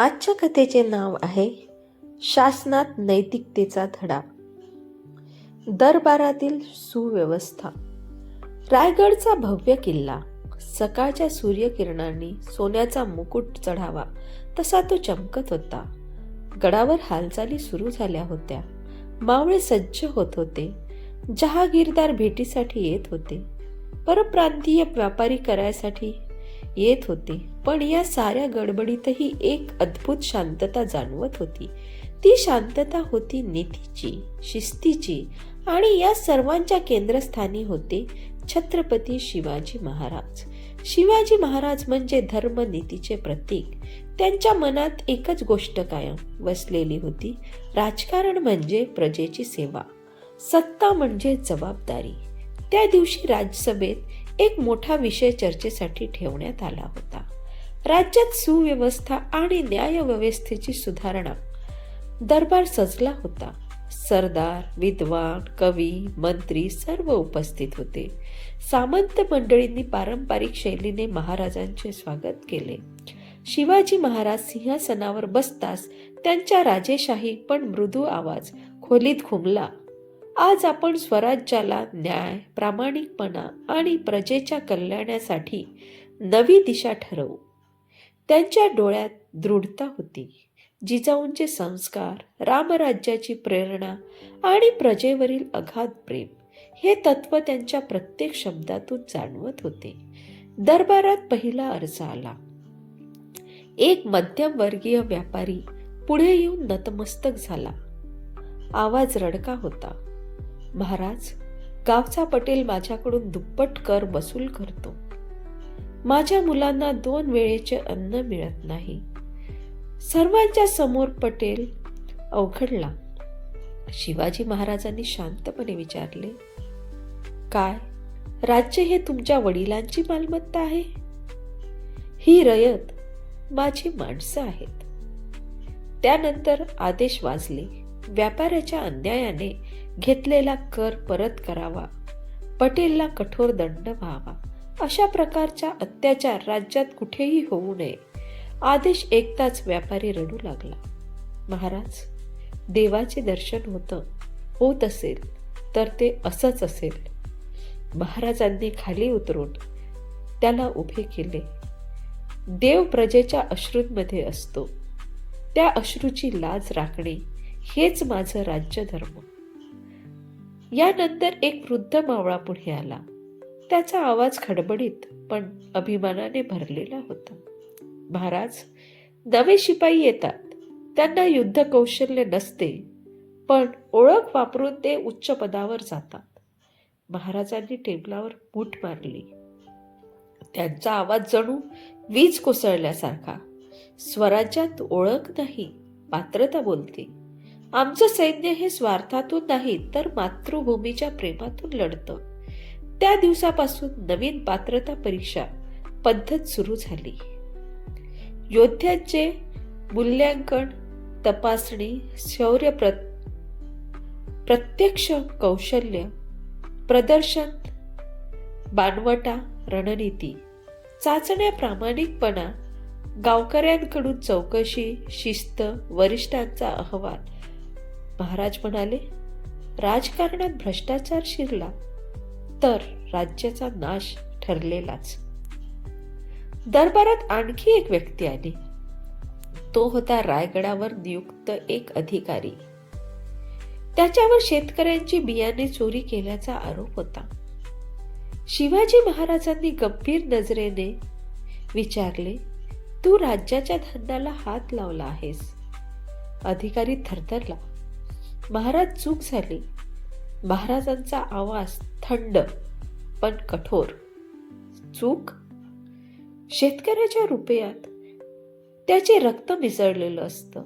आजच्या कथेचे नाव आहे शासनात नैतिकतेचा धडा. दरबारातील सुव्यवस्था. रायगडचा भव्य किल्ला. सकाळच्या सूर्यकिरणांनी सोन्याचा मुकुट चढावा तसा तो चमकत होता. गडावर हालचाली सुरू झाल्या होत्या. मावळे सज्ज होत होते. जहागीरदार भेटीसाठी येत होते. परप्रांतीय व्यापारी करायसाठी येत होते. पण या साऱ्या गडबडीतही एक अद्भुत शांतता जाणवत होती. ती शांतता होती नीतीची शिस्तीची आणि या सर्वांच्या केंद्रस्थानी होते छत्रपती शिवाजी महाराज. शिवाजी महाराज म्हणजे धर्म नीतीचे प्रतीक. त्यांच्या मनात एकच गोष्ट कायम वसलेली होती. राजकारण म्हणजे प्रजेची सेवा. सत्ता म्हणजे जबाबदारी. त्या दिवशी राज्यसभेत एक मोठा विषय चर्चेसाठी ठेवण्यात आला होता. राज्यात सुव्यवस्था आणि न्यायव्यवस्थेची सुधारणा. दरबार सजला होता. सरदार विद्वान कवी मंत्री सर्व उपस्थित होते. सामंत मंडळींनी पारंपरिक शैलीने महाराजांचे स्वागत केले. शिवाजी महाराज सिंहासनावर बसताच त्यांच्या राजेशाही पण मृदू आवाज खोलीत घुमला आज आपण स्वराज्याला न्याय प्रामाणिकपणा आणि प्रजेच्या कल्याणासाठी नवी दिशा ठरवू. त्यांच्या डोळ्यात दृढता होती. जिजाऊंचे संस्कार रामराज्याची प्रेरणा आणि प्रजेवरील अगाध प्रेम हे तत्व त्यांच्या प्रत्येक शब्दातून जाणवत होते. दरबारात पहिला अर्ज आला. एक मध्यमवर्गीय व्यापारी पुढे येऊन नतमस्तक झाला. आवाज रडका होता. महाराज गावचा पटेल माझ्याकडून दुप्पट कर वसूल करतो. माझ्या मुलांना दोन वेळेचे अन्न मिळत नाही. सर्वांच्या समोर पटेल अवघडला. शिवाजी महाराजांनी शांतपणे विचारले काय? राज्य हे तुमच्या वडिलांची मालमत्ता आहे? ही रयत माझी माणसं आहेत. त्यानंतर आदेश वाजले. व्यापाऱ्याच्या अन्यायाने घेतलेला कर परत करावा. पटेलला कठोर दंड व्हावा. अशा प्रकारच्या अत्याचार राज्यात कुठेही होऊ नये. आदेश एकताच व्यापारी रडू लागला. महाराज देवाचे दर्शन होतं होत असेल तर ते असंच असेल. महाराजांनी खाली उतरून त्याला उभे केले. देव प्रजेच्या अश्रूंमध्ये असतो. त्या अश्रूची लाज राखणे हेच माझं राज्यधर्म. यानंतर एक वृद्ध मावळा पुढे आला. त्याचा आवाज खडबडीत पण अभिमानाने भरलेला होता. महाराज नवे शिपाई येतात. त्यांना युद्ध कौशल्य नसते पण ओळख वापरून ते उच्च पदावर जातात. महाराजांनी टेबलावर बूट मारली. त्यांचा आवाज जणू वीज कोसळल्यासारखा. स्वराज्यात ओळख नाही पात्रता बोलते. आमचं सैन्य हे स्वार्थातून नाही तर मातृभूमीच्या प्रेमातून लढतं. त्या दिवसापासून नवीन पात्रता परीक्षा पद्धत सुरू झाली. योद्ध्यांचे मूल्यांकन तपासणी शौर्य प्र प्रत्यक्ष कौशल्य प्रदर्शन बाणवटा रणनीती चाचण्या प्रामाणिकपणा गावकऱ्यांकडून चौकशी शिस्त वरिष्ठांचा अहवाल महाराज म्हणाले राजकारणात भ्रष्टाचार शिरला तर राज्याचा नाश ठरलेलाच. दरबारात आणखी एक व्यक्ती आली. तो होता रायगडावर नियुक्त एक अधिकारी. त्याच्यावर शेतकऱ्यांची बियाणे चोरी केल्याचा आरोप होता. शिवाजी महाराजांनी गंभीर नजरेने विचारले तू राज्याच्या धंद्याला हात लावला आहेस. अधिकारी थरथरला महाराज चूक झाली. महाराजांचा आवाज थंड पण कठोर. चूक? शेतकऱ्याच्या रुपयात त्याचे रक्त मिसळलेलं असतं.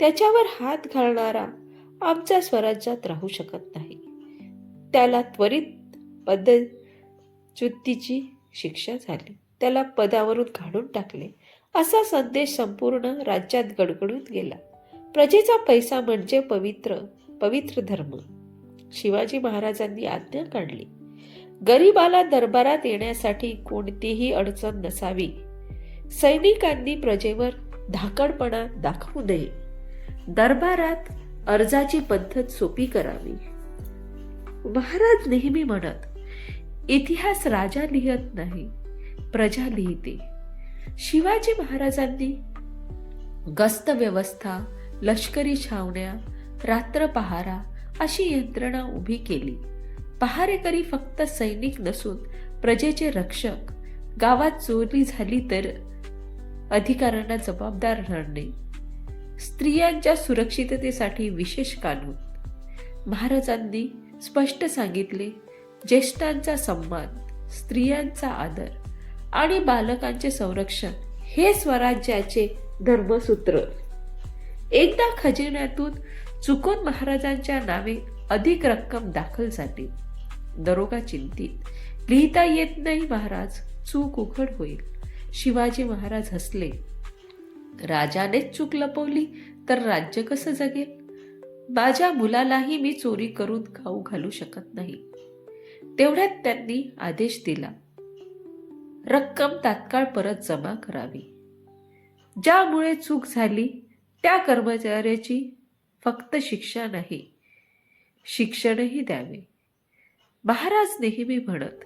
त्याच्यावर हात घालणारा आमच्या स्वराज्यात राहू शकत नाही. त्याला त्वरित पदच्युतीची शिक्षा झाली. त्याला पदावरून काढून टाकले. असा संदेश संपूर्ण राज्यात गडगडून गेला. प्रजेचा पैसा म्हणजे पवित्र पवित्र धर्म. शिवाजी महाराजांनी आज्ञा काढली. गरीबाला दरबारात येण्यासाठी कोणतीही अडचण नसावी. सैनिकांनी प्रजेवर धाकडपणा दाखवू नये. दरबारात अर्जाची पद्धत सोपी करावी. महाराज नेहमी म्हणत इतिहास राजा लिहत नाही प्रजा लिहिते. शिवाजी महाराजांनी गस्त व्यवस्था लष्करी छावण्या रात्र पहारा अशी यंत्रणा उभी केली. पहारेकरी फक्त सैनिक नसून प्रजेचे रक्षक गावात चोरी झाली तर अधिकाऱ्यांना जबाबदार राहणे. स्त्रियांच्या सुरक्षिततेसाठी विशेष कानून. महाराजांनी स्पष्ट सांगितले ज्येष्ठांचा सन्मान स्त्रियांचा आदर आणि बालकांचे संरक्षण हे स्वराज्याचे धर्मसूत्र. एकदा खजिन्यातून चुकून महाराजांच्या नावे अधिक रक्कम दाखल झाली दरोगा चिंतित. लिहिता येत नाही महाराज चूक उघड होईल. शिवाजी महाराज हसले. राजानेच चूक लपवली तर राज्य कसं जगेल? माझ्या मुलालाही मी चोरी करून खाऊ घालू शकत नाही. तेवढ्यात त्यांनी आदेश दिला. रक्कम तात्काळ परत जमा करावी. ज्यामुळे चूक झाली त्या कर्मचाऱ्याची फक्त शिक्षा नाही शिक्षणही द्यावे. महाराज नेहमी म्हणत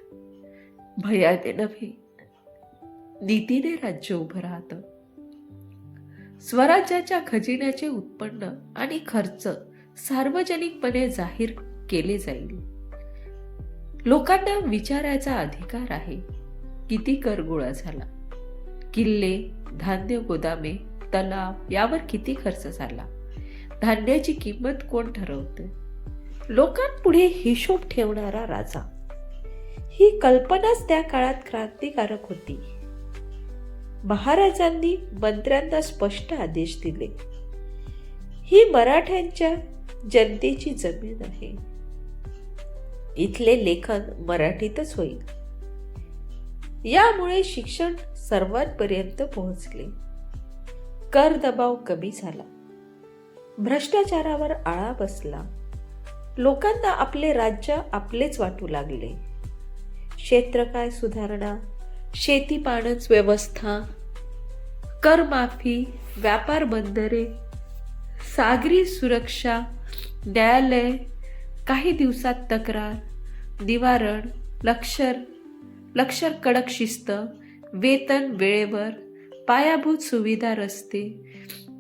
भयाने नव्हे नीतीने राज्य उभं राहतं. स्वराज्याच्या खजिन्याचे उत्पन्न आणि खर्च सार्वजनिकपणे जाहीर केले जाईल. लोकांना विचारायचा अधिकार आहे किती कर गोळा झाला. किल्ले धान्य गोदामे तलाव यावर किती खर्च झाला? धान्याची किंमत कोण ठरवते? लोकांपुढे हिशोब ठेवणारा राजा. ही कल्पनाच त्या काळात क्रांतिकारक होती. महाराजांनी मंत्र्यांना स्पष्ट आदेश दिले. ही मराठ्यांच्या जनतेची जमीन आहे. इथले लेखन मराठीतच होईल. यामुळे शिक्षण सर्वांपर्यंत पोहोचले. कर दबाव कमी झाला. भ्रष्टाचारावर आळा बसला. लोकांना आपले राज्य आपलेच वाटू लागले. क्षेत्रकाय सुधारणा? शेती पाणच व्यवस्था? करमाफी व्यापार बंदरे सागरी सुरक्षा न्यायालय काही दिवसात तक्रार निवारण लक्षर लक्षर कडक शिस्त वेतन वेळेवर पायाभूत सुविधा रस्ते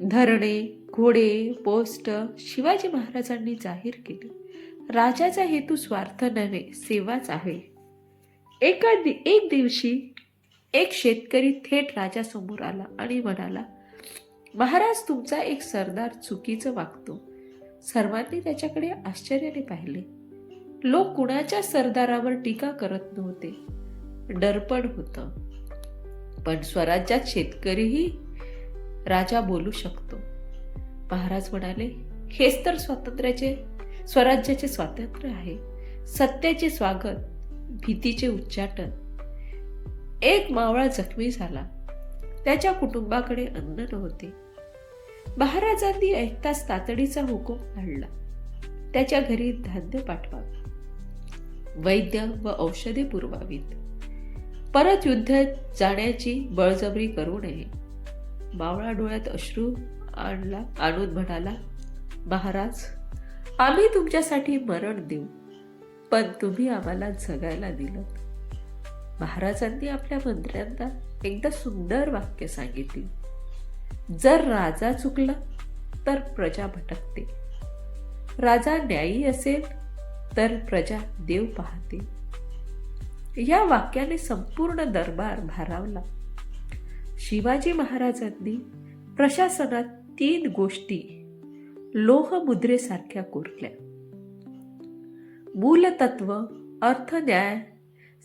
धरणे घोडे पोस्ट शिवाजी महाराजांनी जाहीर केले. राजाचा हेतू स्वार्थ नव्हे सेवाच आहे. एका दि एक दिवशी एक शेतकरी थेट राजासमोर आला आणि म्हणाला महाराज तुमचा एक सरदार चुकीचं वागतो. सर्वांनी त्याच्याकडे आश्चर्याने पाहिले. लोक कुणाच्या सरदारावर टीका करत नव्हते. डरपण होतं. पण स्वराज्यात शेतकरीही राजा बोलू शकतो. महाराज म्हणाले हेच तर स्वातंत्र्याचे स्वराज्याचे स्वातंत्र्य आहे. सत्याचे स्वागत भीतीचे उच्चाटन. एक मावळा जखमी झाला. त्याच्या कुटुंबाकडे अन्न नव्हते. महाराजांनी ऐकताच तातडीचा हुकूम काढला त्याच्या घरी धान्य पाठवावे. वैद्य व औषधे पुरवावीत. परत युद्धात जाण्याची बळजबरी करू नये. मावळा डोळ्यात अश्रू आणला आणून म्हणाला महाराज आम्ही तुमच्यासाठी मरण देऊ पण तुम्ही आम्हाला जगायला दिलं. महाराजांनी आपल्या मंत्र्यांना एकदा सुंदर वाक्य सांगितले. जर राजा चुकला तर प्रजा भटकते. राजा न्यायी असेल तर प्रजा देव पाहते. या वाक्याने संपूर्ण दरबार भारावला. शिवाजी महाराजांनी प्रशासनात तीन गोष्टी लोहमुद्रेसारख्या कोरल्या. मूलतत्व अर्थ न्याय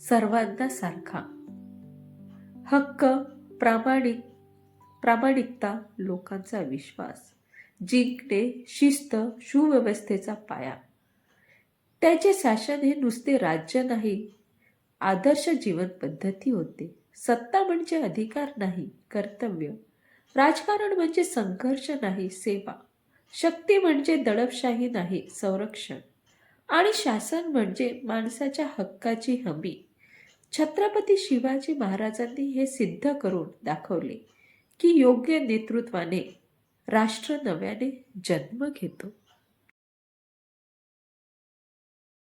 सर्वांना सारखा. हक्क प्रामाणिक प्रामाणिकता लोकांचा विश्वास जिंकणे शिस्त सुव्यवस्थेचा पाया. त्याचे शासन हे नुसते राज्य नाही आदर्श जीवन पद्धती होते. सत्ता म्हणजे अधिकार नाही कर्तव्य. राजकारण म्हणजे संघर्ष नाही सेवा. शक्ती म्हणजे दडपशाही नाही संरक्षण. आणि शासन म्हणजे माणसाच्या हक्काची हमी. छत्रपती शिवाजी महाराजांनी हे सिद्ध करून दाखवले की योग्य नेतृत्वाने राष्ट्र नव्याने जन्म घेतो.